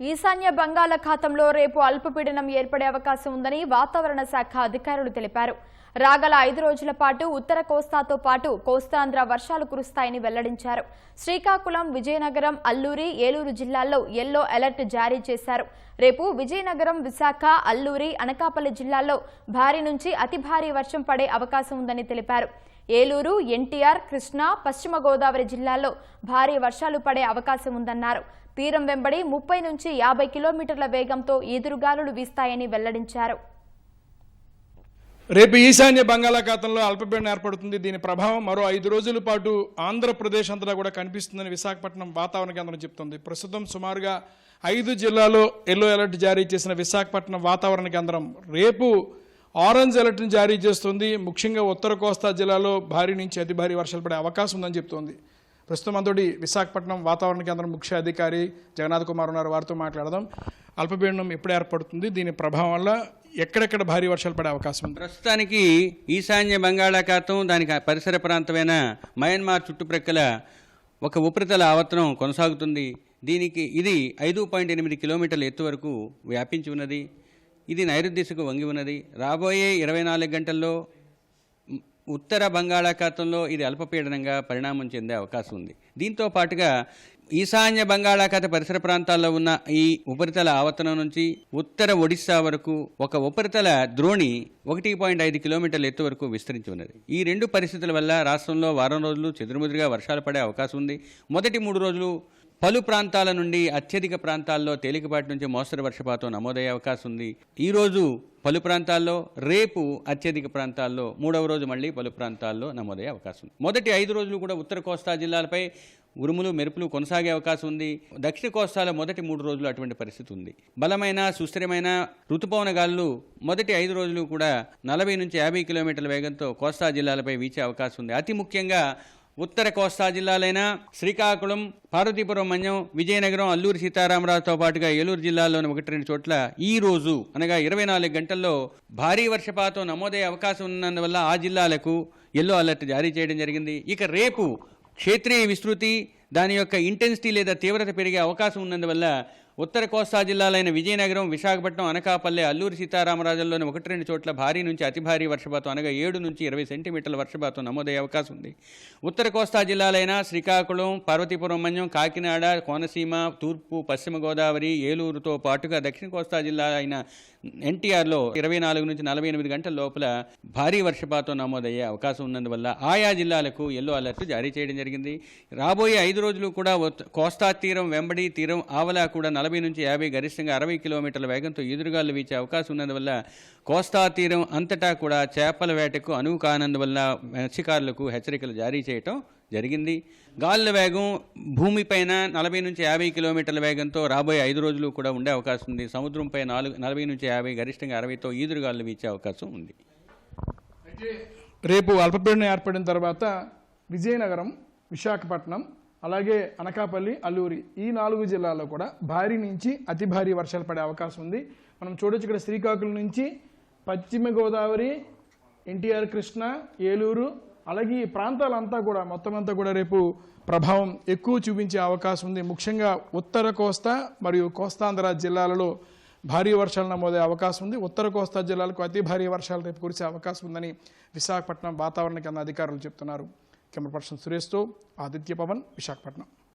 ఈశాన్య బంగాళాఖాతంలో రేపు అల్పపీడనం ఏర్పడే అవకాశం ఉందని వాతావరణ శాఖ అధికారులు తెలిపారు. రాగల ఐదు రోజుల పాటు ఉత్తర కోస్తాతో పాటు కోస్తాంధ్ర వర్షాలు కురుస్తాయని వెల్లడించారు. శ్రీకాకుళం విజయనగరం అల్లూరి ఏలూరు జిల్లాల్లో ఎల్లో అలర్ట్ జారీ చేశారు. రేపు విజయనగరం విశాఖ అల్లూరి అనకాపల్లి జిల్లాల్లో భారీ నుంచి అతి భారీ వర్షం పడే అవకాశం ఉందని తెలిపారు. ఏలూరు ఎన్టీఆర్ కృష్ణా పశ్చిమ గోదావరి జిల్లాల్లో భారీ వర్షాలు పడే అవకాశం ఉందన్నారు. తీరం వెంబడి ముప్పై నుంచి యాభై కిలోమీటర్ల వేగంతో ఈదురుగాలులు వీస్తాయని వెల్లడించారు. రేపు ఈశాన్య బంగాళాఖాతంలో అల్పపీడనం ఏర్పడుతుంది. దీని ప్రభావం మరో ఐదు రోజుల పాటు ఆంధ్రప్రదేశ్ అంతటా కూడా కనిపిస్తుందని విశాఖపట్నం వాతావరణ కేంద్రం చెప్తుంది. ప్రస్తుతం సుమారుగా ఐదు జిల్లాలో ఎల్లో అలర్ట్ జారీ చేసిన విశాఖపట్నం వాతావరణ కేంద్రం రేపు ఆరెంజ్ అలర్ట్ని జారీ చేస్తుంది. ముఖ్యంగా ఉత్తర కోస్తా జిల్లాలో భారీ నుంచి అతి భారీ వర్షాలు పడే అవకాశం ఉందని చెప్తోంది. ప్రస్తుతం మనతోటి విశాఖపట్నం వాతావరణ కేంద్రం ముఖ్య అధికారి జగన్నాథ్ కుమార్ ఉన్నారు. వారితో మాట్లాడదాం. అల్పపీడనం ఎప్పుడు ఏర్పడుతుంది? దీని ప్రభావం వల్ల ఎక్కడెక్కడ భారీ వర్షాలు పడే అవకాశం ఉంది? ప్రస్తుతానికి ఈశాన్య బంగాళాఖాతం దానికి పరిసర ప్రాంతమైన మయన్మార్ చుట్టుప్రక్కల ఒక ఉపరితల ఆవర్తనం కొనసాగుతుంది. దీనికి ఇది ఐదు పాయింట్ ఎనిమిది కిలోమీటర్ల ఎత్తు వరకు వ్యాపించి ఉన్నది. ఇది నైరుతి దిశకు వంగి ఉన్నది. రాబోయే ఇరవై నాలుగు గంటల్లో ఉత్తర బంగాళాఖాతంలో ఇది అల్పపీడనంగా పరిణామం చెందే అవకాశం ఉంది. దీంతో పాటుగా ఈశాన్య బంగాళాఖాత పరిసర ప్రాంతాల్లో ఉన్న ఈ ఉపరితల ఆవర్తనం నుంచి ఉత్తర ఒడిశా వరకు ఒక ఉపరితల ద్రోణి ఒకటి పాయింట్ ఐదు కిలోమీటర్ల ఎత్తు వరకు విస్తరించి ఉన్నది. ఈ రెండు పరిస్థితుల వల్ల రాష్ట్రంలో వారం రోజులు చెదురుముదురుగా వర్షాలు పడే అవకాశం ఉంది. మొదటి మూడు రోజులు పలు ప్రాంతాల నుండి అత్యధిక ప్రాంతాల్లో తేలికపాటి నుంచి మోస్తరు వర్షపాతం నమోదయ్యే అవకాశం ఉంది. ఈ రోజు పలు ప్రాంతాల్లో రేపు అత్యధిక ప్రాంతాల్లో మూడవ రోజు మళ్ళీ పలు ప్రాంతాల్లో నమోదయ్యే అవకాశం ఉంది. మొదటి ఐదు రోజులు కూడా ఉత్తర కోస్తా జిల్లాలపై ఉరుములు మెరుపులు కొనసాగే అవకాశం ఉంది. దక్షిణ కోస్తాలో మొదటి మూడు రోజులు అటువంటి పరిస్థితి ఉంది. బలమైన సుస్థిరమైన ఋతుపవన గాలులు మొదటి ఐదు రోజులు కూడా నలభై నుంచి యాభై కిలోమీటర్ల వేగంతో కోస్తా జిల్లాలపై వీచే అవకాశం ఉంది. అతి ముఖ్యంగా ఉత్తర కోస్తా జిల్లాలైన శ్రీకాకుళం పార్వతీపురం మన్యం విజయనగరం అల్లూరి సీతారామరాజుతో పాటుగా ఏలూరు జిల్లాలోని ఒకటి రెండు చోట్ల ఈ రోజు అనగా ఇరవై నాలుగు గంటల్లో భారీ వర్షపాతం నమోదయ్యే అవకాశం ఉన్నందువల్ల ఆ జిల్లాలకు ఎల్లో అలర్ట్ జారీ చేయడం జరిగింది. ఇక రేపు క్షేత్రీయ విస్తృతి దాని యొక్క ఇంటెన్సిటీ లేదా తీవ్రత పెరిగే అవకాశం ఉన్నందువల్ల ఉత్తర కోస్తా జిల్లాలైన విజయనగరం విశాఖపట్నం అనకాపల్లె అల్లూరి సీతారామరాజుల్లోని ఒకటి రెండు చోట్ల భారీ నుంచి అతి భారీ వర్షపాతం అనగా ఏడు నుంచి ఇరవై సెంటీమీటర్ల వర్షపాతం నమోదయ్యే అవకాశం ఉంది. ఉత్తర కోస్తా జిల్లాలైన శ్రీకాకుళం పార్వతీపురం మన్యం కాకినాడ కోనసీమ తూర్పు పశ్చిమ గోదావరి ఏలూరుతో పాటుగా దక్షిణ కోస్తా జిల్లా అయిన ఎన్టీఆర్లో ఇరవై నాలుగు నుంచి నలభై ఎనిమిది గంటల లోపల భారీ వర్షపాతం నమోదయ్యే అవకాశం ఉన్నందువల్ల ఆయా జిల్లాలకు ఎల్లో అలర్ట్ జారీ చేయడం జరిగింది. రాబోయే ఐదు రోజులు కూడా కోస్తా తీరం వెంబడి తీరం ఆవలా కూడా నలభై నుంచి యాభై గరిష్టంగా అరవై కిలోమీటర్ల వేగంతో ఎదురుగాలు వీచే అవకాశం ఉన్నందువల్ల కోస్తా తీరం అంతటా కూడా చేపల వేటకు అనువు కానందువల్ల మత్స్యకారులకు హెచ్చరికలు జారీ చేయటం జరిగింది. గాలుల వేగం భూమిపైన నలభై నుంచి యాభై కిలోమీటర్ల వేగంతో రాబోయే ఐదు రోజులు కూడా ఉండే అవకాశం ఉంది. సముద్రంపై నాలుగు నలభై నుంచి యాభై గరిష్టంగా అరవైతో ఈదురుగాలు వీచే అవకాశం ఉంది. రేపు అల్పపీడనం ఏర్పడిన తర్వాత విజయనగరం విశాఖపట్నం అలాగే అనకాపల్లి అల్లూరి ఈ నాలుగు జిల్లాల్లో కూడా భారీ నుంచి అతి భారీ వర్షాలు పడే అవకాశం ఉంది. మనం చూడొచ్చు ఇక్కడ శ్రీకాకుళం నుంచి పశ్చిమ గోదావరి ఎన్టీఆర్ కృష్ణ ఏలూరు అలాగే ఈ ప్రాంతాలంతా కూడా మొత్తం అంతా కూడా రేపు ప్రభావం ఎక్కువ చూపించే అవకాశం ఉంది. ముఖ్యంగా ఉత్తర కోస్తా మరియు కోస్తాంధ్ర జిల్లాలలో భారీ వర్షాలు నమోదే అవకాశం ఉంది. ఉత్తర కోస్తా జిల్లాలకు అతి భారీ వర్షాలు రేపు కురిసే అవకాశం ఉందని విశాఖపట్నం వాతావరణ కేంద్ర అధికారులు చెప్తున్నారు. కెమెరా పర్సన్ సురేష్తో ఆదిత్య పవన్ విశాఖపట్నం.